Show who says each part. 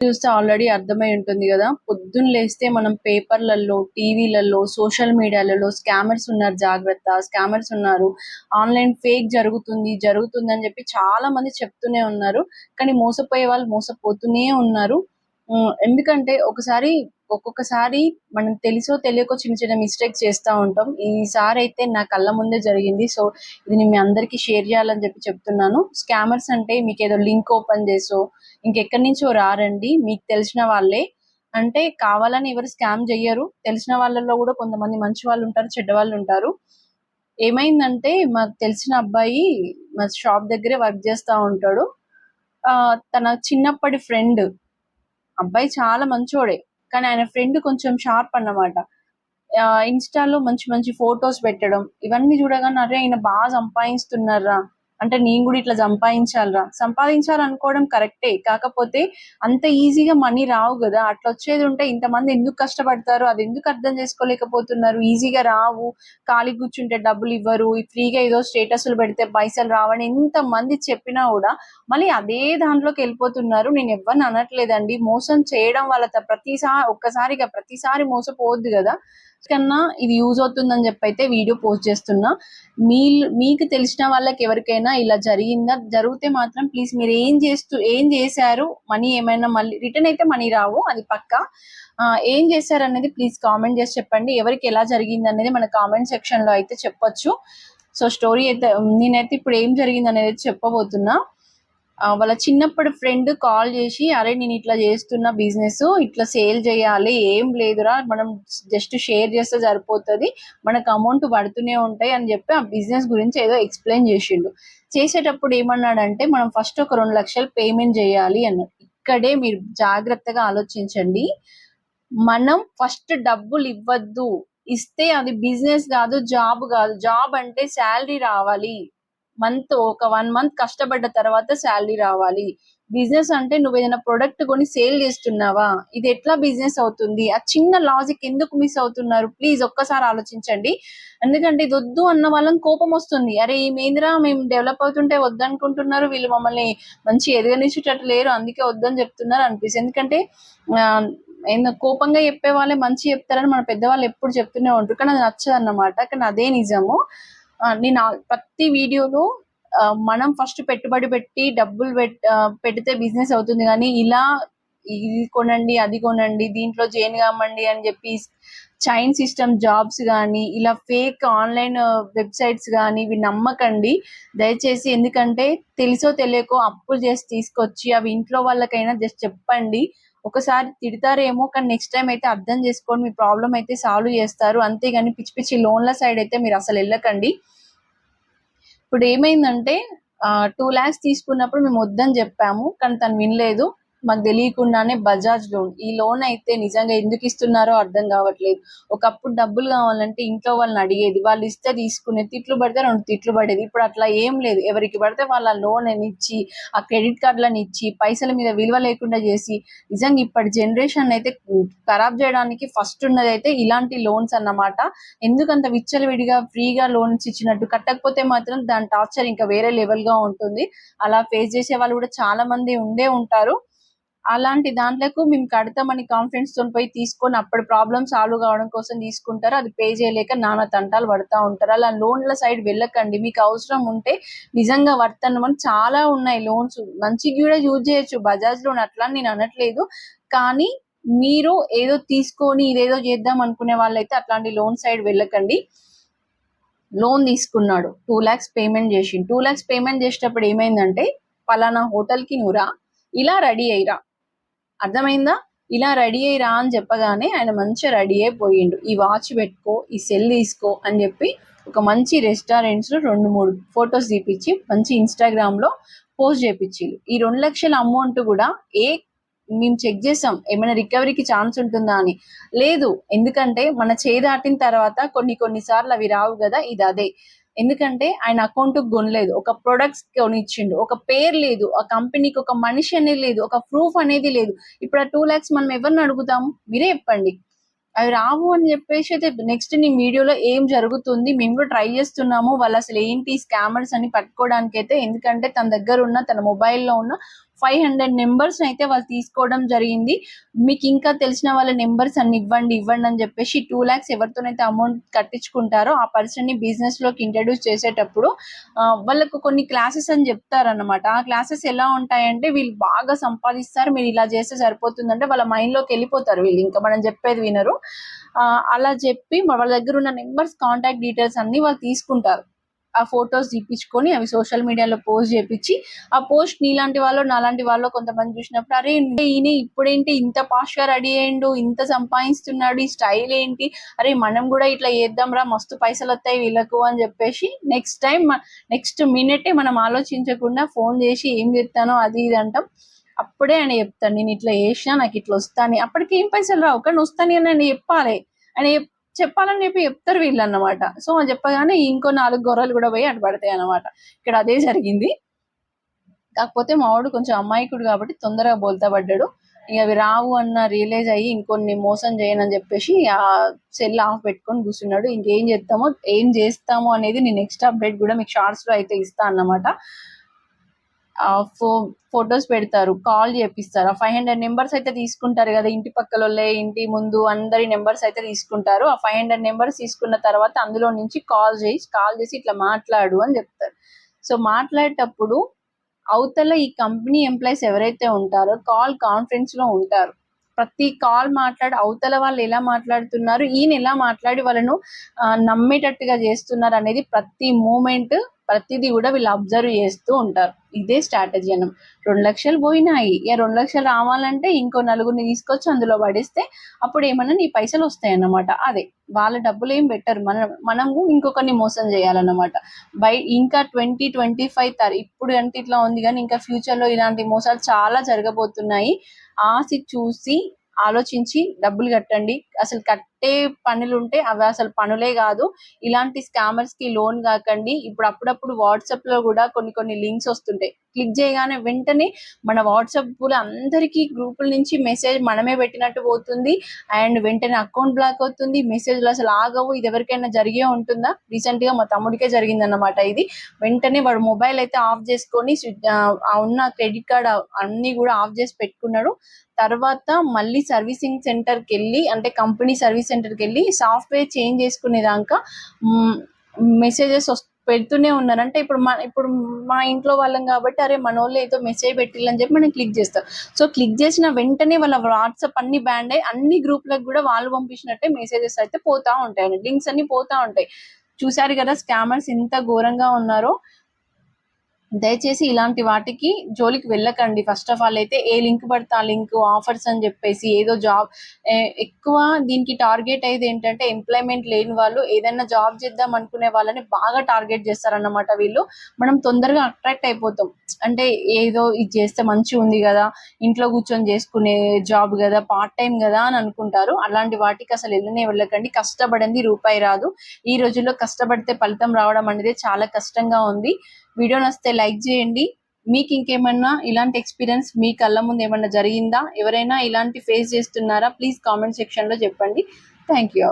Speaker 1: చూస్తే ఆల్రెడీ అర్థమై ఉంటుంది కదా. పొద్దున్న లేస్తే మనం పేపర్లలో టీవీలలో సోషల్ మీడియాలలో స్కామర్స్ ఉన్నారు జాగ్రత్త స్కామర్స్ ఉన్నారు. ఆన్లైన్ ఫేక్ జరుగుతుంది జరుగుతుంది అని చెప్పి చాలా మంది చెప్తూనే ఉన్నారు. కానీ మోసపోయే వాళ్ళు మోసపోతూనే ఉన్నారు. ఎందుకంటే ఒకసారి ఒక్కొక్కసారి మనం తెలుసో తెలియకో చిన్న చిన్న మిస్టేక్స్ చేస్తూ ఉంటాం. ఈసారి అయితే నా కళ్ళ ముందే జరిగింది. సో ఇది నేను మీ అందరికీ షేర్ చేయాలని చెప్పి చెప్తున్నాను. స్కామర్స్ అంటే మీకు ఏదో లింక్ ఓపెన్ చేసో ఇంకెక్కడి నుంచో రారండి. మీకు తెలిసిన వాళ్ళే. అంటే కావాలని ఎవరు స్కామ్ చెయ్యరు. తెలిసిన వాళ్ళలో కూడా కొంతమంది మంచి వాళ్ళు ఉంటారు చెడ్డ వాళ్ళు ఉంటారు. ఏమైందంటే మాకు తెలిసిన అబ్బాయి మా షాప్ దగ్గరే వర్క్ చేస్తూ ఉంటాడు. ఆ, తన చిన్నప్పటి ఫ్రెండ్ అబ్బాయి చాలా మంచోడే కానీ ఆయన ఫ్రెండ్ కొంచెం షార్ప్ అన్నమాట. ఆ, ఇన్స్టాలో మంచి మంచి ఫొటోస్ పెట్టడం ఇవన్నీ చూడగానే అరే ఆయన బాగా సంపాదిస్తున్నారా అంటే నేను కూడా ఇట్లా సంపాదించాలరా. సంపాదించాలనుకోవడం కరెక్టే కాకపోతే అంత ఈజీగా మనీ రావు కదా. అట్లా వచ్చేది ఉంటే ఇంతమంది ఎందుకు కష్టపడతారు? అది ఎందుకు అర్థం చేసుకోలేకపోతున్నారు? ఈజీగా రావు. ఖాళీ కూర్చుంటే డబ్బులు ఇవ్వరు. ఈ ఫ్రీగా ఏదో స్టేటస్లు పెడితే పైసలు రావని ఎంత మంది చెప్పినా కూడా మళ్ళీ అదే దాంట్లోకి వెళ్ళిపోతున్నారు. నేను ఎవరిని అనట్లేదండి. మోసం చేయడం వల్ల ప్రతిసారి ఒక్కసారిగా ప్రతిసారి మోసపోవద్దు కదా. కన్నా ఇది యూజ్ అవుతుందని చెప్పి అయితే వీడియో పోస్ట్ చేస్తున్నా. మీ మీకు తెలిసిన వాళ్ళకి ఎవరికైనా ఇలా జరిగిందా? జరిగితే మాత్రం ప్లీజ్ మీరు ఏం చేస్తూ ఏం చేశారు? మనీ ఏమైనా మళ్ళీ రిటర్న్ అయితే మనీ రావు అది పక్క. ఏం చేశారు అనేది ప్లీజ్ కామెంట్ చేసి చెప్పండి. ఎవరికి ఎలా జరిగింది అనేది మన కామెంట్ సెక్షన్లో అయితే చెప్పొచ్చు. సో స్టోరీ అయితే నేనైతే ఇప్పుడు ఏం జరిగింది అనేది చెప్పబోతున్నా. వాళ్ళ చిన్నప్పుడు ఫ్రెండ్ కాల్ చేసి అరే నేను ఇట్లా చేస్తున్న బిజినెస్ ఇట్లా సేల్ చేయాలి ఏం లేదురా మనం జస్ట్ షేర్ చేస్తే సరిపోతుంది మనకు అమౌంట్ పడుతూనే ఉంటాయి అని చెప్పి ఆ బిజినెస్ గురించి ఏదో ఎక్స్ప్లెయిన్ చేసిండు. చేసేటప్పుడు ఏమన్నాడంటే మనం ఫస్ట్ ఒక రెండు లక్షలు పేమెంట్ చేయాలి అన్నాడు. ఇక్కడే మీరు జాగ్రత్తగా ఆలోచించండి. మనం ఫస్ట్ డబ్బులు ఇవ్వద్దు. ఇస్తే అది బిజినెస్ కాదు జాబ్ కాదు. జాబ్ అంటే శాలరీ రావాలి. మంత్ ఒక వన్ మంత్ కష్టపడ్డ తర్వాత శాలరీ రావాలి. బిజినెస్ అంటే నువ్వు ఏదైనా ప్రొడక్ట్ కొని సేల్ చేస్తున్నావా? ఇది ఎట్లా బిజినెస్ అవుతుంది? ఆ చిన్న లాజిక్ ఎందుకు మిస్ అవుతున్నారు? ప్లీజ్ ఒక్కసారి ఆలోచించండి. ఎందుకంటే ఇది వద్దు అన్న వాళ్ళని కోపం వస్తుంది. అరే ఏమేందిరా? మేము డెవలప్ అవుతుంటే వద్దనుకుంటున్నారు. వీళ్ళు మమ్మల్ని మంచి ఎదగనిచ్చేటట్టు లేరు. అందుకే వద్దని చెప్తున్నారు అనిపిస్తుంది. ఎందుకంటే కోపంగా చెప్పే వాళ్ళే మంచి చెప్తారని మన పెద్దవాళ్ళు ఎప్పుడు చెప్తూనే ఉంటారు. కానీ అది నచ్చదన్నమాట. కానీ అదే నిజము. నేను ప్రతి వీడియోలో మనం ఫస్ట్ పెట్టుబడి పెట్టి డబ్బులు పెట్ పెడితే బిజినెస్ అవుతుంది కానీ ఇలా ఇది కొనండి అది కొనండి దీంట్లో జైన్ కామండి అని చెప్పి చైన్ సిస్టమ్ జాబ్స్ కానీ ఇలా ఫేక్ ఆన్లైన్ వెబ్సైట్స్ కానీ ఇవి నమ్మకండి. దయచేసి ఎందుకంటే తెలుసో తెలియకో అప్పులు చేసి తీసుకొచ్చి అవి ఇంట్లో వాళ్ళకైనా జస్ట్ చెప్పండి. ఒకసారి తిడతారేమో కానీ నెక్స్ట్ టైం అయితే అర్థం చేసుకోండి మీ ప్రాబ్లం అయితే సాల్వ్ చేస్తారు. అంతేగాని పిచ్చి పిచ్చి లోన్ల సైడ్ అయితే మీరు అసలు వెళ్ళకండి. ఇప్పుడు ఏమైందంటే టూ ల్యాక్స్ తీసుకున్నప్పుడు మేము వద్దని చెప్పాము కానీ తను వినలేదు. మాకు తెలియకుండానే బజాజ్ లోన్. ఈ లోన్ అయితే నిజంగా ఎందుకు ఇస్తున్నారో అర్థం కావట్లేదు. ఒకప్పుడు డబ్బులు కావాలంటే ఇంట్లో వాళ్ళని అడిగేది వాళ్ళు ఇస్తే తీసుకునే తిట్లు పడితే రెండు తిట్లు పడేది. ఇప్పుడు అట్లా ఏం లేదు. ఎవరికి పడితే వాళ్ళ లోన్ అని ఇచ్చి ఆ క్రెడిట్ కార్డులను ఇచ్చి పైసల మీద విలువ లేకుండా చేసి నిజంగా ఇప్పటి జనరేషన్ అయితే ఖరాబ్ చేయడానికి ఫస్ట్ ఉన్నది అయితే ఇలాంటి లోన్స్ అన్నమాట. ఎందుకంత విచ్చలవిడిగా ఫ్రీగా లోన్స్ ఇచ్చినట్టు కట్టకపోతే మాత్రం దాని టార్చర్ ఇంకా వేరే లెవెల్గా ఉంటుంది. అలా ఫేస్ చేసే వాళ్ళు కూడా చాలా మంది ఉండే ఉంటారు. అలాంటి దాంట్లకు మేము కడతామని కాన్ఫిడెన్స్తో పోయి తీసుకొని అప్పుడు ప్రాబ్లమ్ సాల్వ్ కావడం కోసం తీసుకుంటారు. అది పే చేయలేక నానా తంటాలు పడతా ఉంటారు. అలా లోన్ల సైడ్ వెళ్ళకండి. మీకు అవసరం ఉంటే నిజంగా వర్తనం చాలా ఉన్నాయి లోన్స్ మంచి కూడా యూజ్ చేయొచ్చు. బజాజ్ లోన్ అట్లా అని నేను అనట్లేదు. కానీ మీరు ఏదో తీసుకొని ఇదేదో చేద్దాం అనుకునే వాళ్ళైతే అట్లాంటి లోన్ సైడ్ వెళ్ళకండి. లోన్ తీసుకున్నాడు. టూ ల్యాక్స్ పేమెంట్ చేసి టూ ల్యాక్స్ పేమెంట్ చేసేటప్పుడు ఏమైందంటే పలానా హోటల్కి నువ్వు నువ్వురా ఇలా రెడీ అయ్యిరా. అర్థమైందా? ఇలా రెడీ అయ్యిరా అని చెప్పగానే ఆయన మంచిగా రెడీ అయిపోయిండు. ఈ వాచ్ పెట్టుకో ఈ సెల్ తీసుకో అని చెప్పి ఒక మంచి రెస్టారెంట్స్లో రెండు మూడు ఫొటోస్ తీపిచ్చి మంచి ఇన్స్టాగ్రామ్లో పోస్ట్ చేపించిళ్ళు ఈ రెండు లక్షల అమౌంట్ కూడా ఏ మేము చెక్ చేసాం ఏమైనా రికవరీకి ఛాన్స్ ఉంటుందా అని. లేదు ఎందుకంటే మన చేయి దాటిన తర్వాత కొన్ని కొన్ని సార్లు అవి రావు కదా ఇది అదే. ఎందుకంటే ఆయన అకౌంట్ కొనలేదు. ఒక ప్రొడక్ట్స్ కొనిచ్చిండు. ఒక పేరు లేదు. ఆ కంపెనీకి ఒక మనిషి అనేది లేదు. ఒక ప్రూఫ్ అనేది లేదు. ఇప్పుడు ఆ టూ ల్యాక్స్ మనం ఎవరిని అడుగుతాము మీరే చెప్పండి. అవి రావు అని చెప్పేసి అయితే నెక్స్ట్ నీ వీడియోలో ఏం జరుగుతుంది? మేము కూడా ట్రై చేస్తున్నాము. వాళ్ళు అసలు ఏంటి స్కామర్స్ అని పట్టుకోవడానికి అయితే ఎందుకంటే తన దగ్గర ఉన్న తన మొబైల్లో ఉన్న ఫైవ్ హండ్రెడ్ నెంబర్స్ అయితే వాళ్ళు తీసుకోవడం జరిగింది. మీకు ఇంకా తెలిసిన వాళ్ళ నెంబర్స్ అన్ని ఇవ్వండి ఇవ్వండి అని చెప్పేసి టూ ల్యాక్స్ ఎవరితోనైతే అమౌంట్ కట్టించుకుంటారో ఆ పర్సన్ని బిజినెస్లోకి ఇంట్రడ్యూస్ చేసేటప్పుడు వాళ్ళకు కొన్ని క్లాసెస్ అని చెప్తారన్నమాట. ఆ క్లాసెస్ ఎలా ఉంటాయంటే వీళ్ళు బాగా సంపాదిస్తారు మీరు ఇలా చేస్తే సరిపోతుందంటే వాళ్ళ మైండ్లోకి వెళ్ళిపోతారు వీళ్ళు. ఇంకా మనం చెప్పేది వినరు. ఆ, అలా చెప్పి వాళ్ళ దగ్గర ఉన్న నెంబర్స్ కాంటాక్ట్ డీటెయిల్స్ అన్ని వాళ్ళు తీసుకుంటారు. ఆ ఫొటోస్ తీపించుకొని అవి సోషల్ మీడియాలో పోస్ట్ చేపించి ఆ పోస్ట్ నీలాంటి వాళ్ళు నాలాంటి వాళ్ళు కొంతమంది చూసినప్పుడు అరే ఈయన ఇప్పుడేంటి ఇంత పాష్గా రెడీ అయ్యిండు ఇంత సంపాదిస్తున్నాడు ఈ స్టైల్ ఏంటి అరే మనం కూడా ఇట్లా చేద్దాం రా మస్తు పైసలు వస్తాయి వీళ్ళకు అని చెప్పేసి నెక్స్ట్ టైం నెక్స్ట్ మినిటే మనం ఆలోచించకుండా ఫోన్ చేసి ఏం చెప్తానో అది ఇది అంటాం. అప్పుడే ఆయన చెప్తాను నేను ఇట్లా చేసినా నాకు ఇట్లా వస్తాను అప్పటికి ఏం పైసలు రావు కానీ వస్తాను అని చెప్పాలి. అని చెప్పాలని చెప్పి చెప్తారు వీళ్ళు అన్నమాట సో అని చెప్పగానే ఇంకో నాలుగు గొర్రెలు కూడా పోయి అటు పడతాయి అన్నమాట. ఇక్కడ అదే జరిగింది. కాకపోతే మావాడు కొంచెం అమ్మాయికుడు కాబట్టి తొందరగా బోల్తా పడ్డాడు. ఇక అవి రావు అన్న రియలైజ్ అయ్యి ఇంకొన్ని మోసం చేయనని చెప్పేసి ఆ సెల్ ఆఫ్ పెట్టుకొని కూర్చున్నాడు. ఇంకేం చేస్తామో ఏం చేస్తామో అనేది నేను నెక్స్ట్ అప్డేట్ కూడా మీకు షార్ట్స్లో అయితే ఇస్తా అన్నమాట. ఫో ఫొటోస్ పెడతారు కాల్ చేపిస్తారు. ఆ ఫైవ్ హండ్రెడ్ నెంబర్స్ అయితే తీసుకుంటారు కదా ఇంటి పక్కల వాళ్ళే, ఇంటి ముందు అందరి నెంబర్స్ అయితే తీసుకుంటారు. ఆ ఫైవ్ హండ్రెడ్ నెంబర్స్ తీసుకున్న తర్వాత అందులో నుంచి కాల్ చేసి కాల్ చేసి ఇట్లా మాట్లాడు అని చెప్తారు. సో మాట్లాడేటప్పుడు అవతల ఈ కంపెనీ ఎంప్లాయీస్ ఎవరైతే ఉంటారో కాల్ కాన్ఫరెన్స్లో ఉంటారు. ప్రతి కాల్ మాట్లాడి అవతల వాళ్ళు ఎలా మాట్లాడుతున్నారు ఈయన ఎలా మాట్లాడి వాళ్ళను నమ్మేటట్టుగా చేస్తున్నారు అనేది ప్రతి మూమెంట్ ప్రతిదీ కూడా వీళ్ళు అబ్జర్వ్ చేస్తూ ఉంటారు. ఇదే స్ట్రాటజీ అన్నం. రెండు లక్షలు పోయినాయి. ఇక రెండు లక్షలు రావాలంటే ఇంకో నలుగురిని తీసుకొచ్చి అందులో పడిస్తే అప్పుడు ఏమన్నా నీ పైసలు వస్తాయి అన్నమాట అదే వాళ్ళ డబ్బులు ఏం పెట్టరు. మనం మనము ఇంకొకరిని మోసం చేయాలన్నమాట. బై ఇంకా ట్వంటీ ట్వంటీ ఫైవ్ తర్ ఇప్పుడు అంటే ఇట్లా ఉంది కానీ ఇంకా ఫ్యూచర్లో ఇలాంటి మోసాలు చాలా జరగబోతున్నాయి. ఆసి చూసి ఆలోచించి డబ్బులు కట్టండి. అసలు కట్ కట్టే పనులు ఉంటే అవి అసలు పనులే కాదు. ఇలాంటి స్కామర్స్కి లోన్ కాకండి. ఇప్పుడు అప్పుడప్పుడు వాట్సాప్లో కూడా కొన్ని కొన్ని లింక్స్ వస్తుంటాయి. క్లిక్ చేయగానే వెంటనే మన వాట్సాప్ అందరికీ గ్రూపుల నుంచి మెసేజ్ మనమే పెట్టినట్టు పోతుంది. అండ్ వెంటనే అకౌంట్ బ్లాక్ అవుతుంది. మెసేజ్లు అసలు ఆగవు. ఇది ఎవరికైనా జరిగే ఉంటుందా? రీసెంట్గా మా తమ్ముడికే జరిగిందన్నమాట ఇది. వెంటనే వాడు మొబైల్ అయితే ఆఫ్ చేసుకొని ఉన్న క్రెడిట్ కార్డ్ అన్ని కూడా ఆఫ్ చేసి పెట్టుకున్నాడు. తర్వాత మళ్ళీ సర్వీసింగ్ సెంటర్కి వెళ్ళి అంటే కంపెనీ సర్వీస్ సెంటర్కి వెళ్ళి సాఫ్ట్వేర్ చేంజ్ చేసుకునేదాకా మెసేజెస్ పెడుతూనే ఉన్నారు. అంటే ఇప్పుడు మా ఇప్పుడు మా ఇంట్లో వాళ్ళం కాబట్టి అరే మన వాళ్ళు ఏదో మెసేజ్ పెట్టిల్లని చెప్పి మనం క్లిక్ చేస్తాం. సో క్లిక్ చేసిన వెంటనే వాళ్ళ వాట్సాప్ అన్ని బ్యాండ్ అయ్యి అన్ని గ్రూప్లకు కూడా వాళ్ళు పంపించినట్టే మెసేజెస్ అయితే పోతా ఉంటాయి లింక్స్ అన్ని పోతా ఉంటాయి. చూసారు కదా స్కామర్స్ ఎంత ఘోరంగా ఉన్నారో. దయచేసి ఇలాంటి వాటికి జోలికి వెళ్ళకండి. ఫస్ట్ ఆఫ్ ఆల్ అయితే ఏ లింక్ పడితే ఆ లింక్ ఆఫర్స్ అని చెప్పేసి ఏదో జాబ్ ఎక్కువ దీనికి టార్గెట్ అయ్యేది ఏంటంటే ఎంప్లాయ్మెంట్ లేని వాళ్ళు ఏదైనా జాబ్ చేద్దాం అనుకునే వాళ్ళని బాగా టార్గెట్ చేస్తారన్నమాట వీళ్ళు. మనం తొందరగా అట్రాక్ట్ అయిపోతాం. అంటే ఏదో ఇది చేస్తే మంచి ఉంది కదా ఇంట్లో కూర్చొని చేసుకునే జాబ్ కదా పార్ట్ టైం కదా అని అనుకుంటారు. అలాంటి వాటికి అసలు వెళ్ళనే వెళ్ళకండి. కష్టపడింది రూపాయి రాదు. ఈ రోజుల్లో కష్టపడితే ఫలితం రావడం అనేది చాలా కష్టంగా ఉంది. వీడియో నచ్చితే లైక్ చేయండి. మీకు ఇంకేమన్నా ఇలాంటి ఎక్స్పీరియన్స్ మీ కళ్ళ ముందు ఏమన్నా జరిగిందా? ఎవరైనా ఇలాంటి ఫేస్ చేస్తున్నారా? ప్లీజ్ కామెంట్ సెక్షన్లో చెప్పండి. Thank you